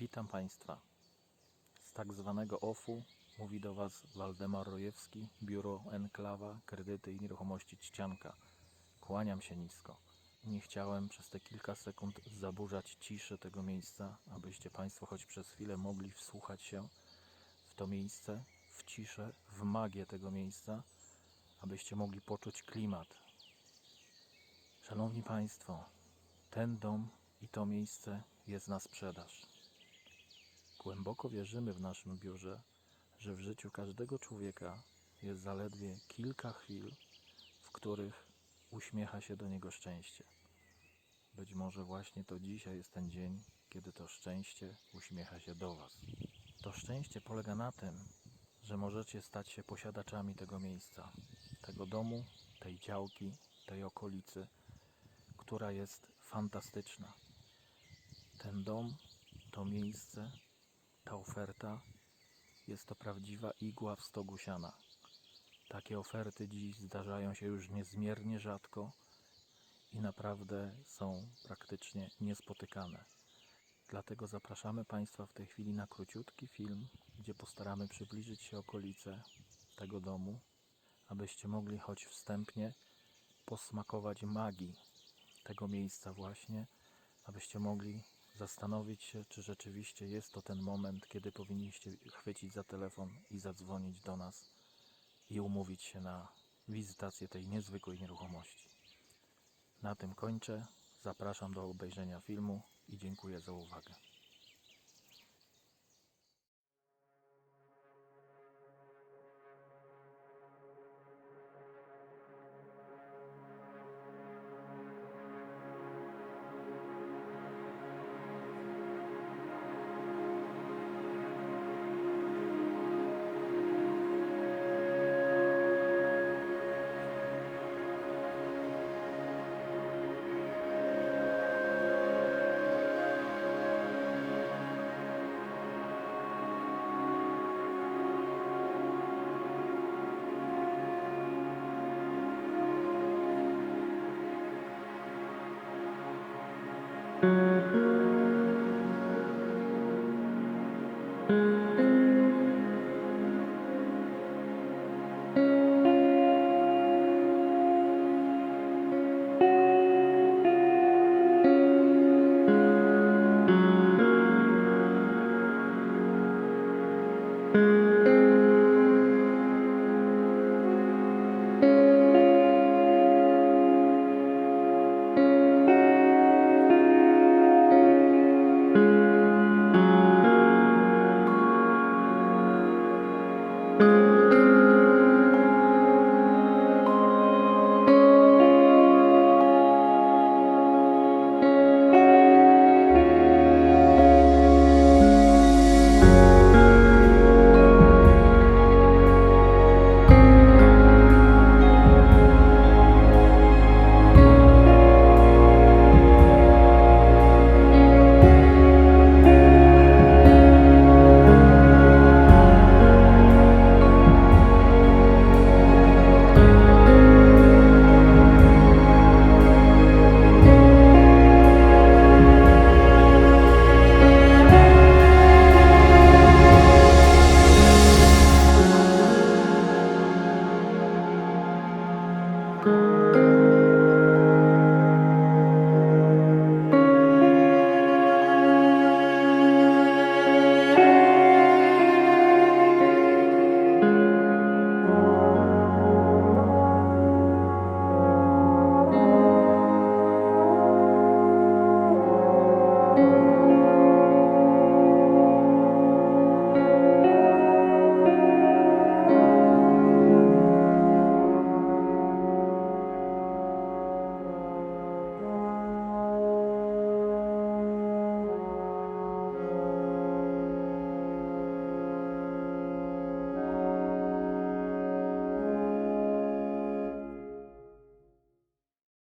Witam Państwa. Z tak zwanego OFU mówi do Was Waldemar Rojewski, Biuro Enklawa, Kredyty i Nieruchomości Czcianka. Kłaniam się nisko. Nie chciałem przez te kilka sekund zaburzać ciszy tego miejsca, abyście Państwo choć przez chwilę mogli wsłuchać się w to miejsce, w ciszę, w magię tego miejsca, abyście mogli poczuć klimat. Szanowni Państwo, ten dom i to miejsce jest na sprzedaż. Głęboko wierzymy w naszym biurze, że w życiu każdego człowieka jest zaledwie kilka chwil, w których uśmiecha się do niego szczęście. Być może właśnie to dzisiaj jest ten dzień, kiedy to szczęście uśmiecha się do Was. To szczęście polega na tym, że możecie stać się posiadaczami tego miejsca, tego domu, tej działki, tej okolicy, która jest fantastyczna. Ten dom, to miejsce, ta oferta jest to prawdziwa igła w stogu siana. Takie oferty dziś zdarzają się już niezmiernie rzadko i naprawdę są praktycznie niespotykane. Dlatego zapraszamy Państwa w tej chwili na króciutki film, gdzie postaramy przybliżyć się okolice tego domu, abyście mogli choć wstępnie posmakować magii tego miejsca właśnie, abyście mogli zastanowić się, czy rzeczywiście jest to ten moment, kiedy powinniście chwycić za telefon i zadzwonić do nas i umówić się na wizytację tej niezwykłej nieruchomości. Na tym kończę. Zapraszam do obejrzenia filmu i dziękuję za uwagę.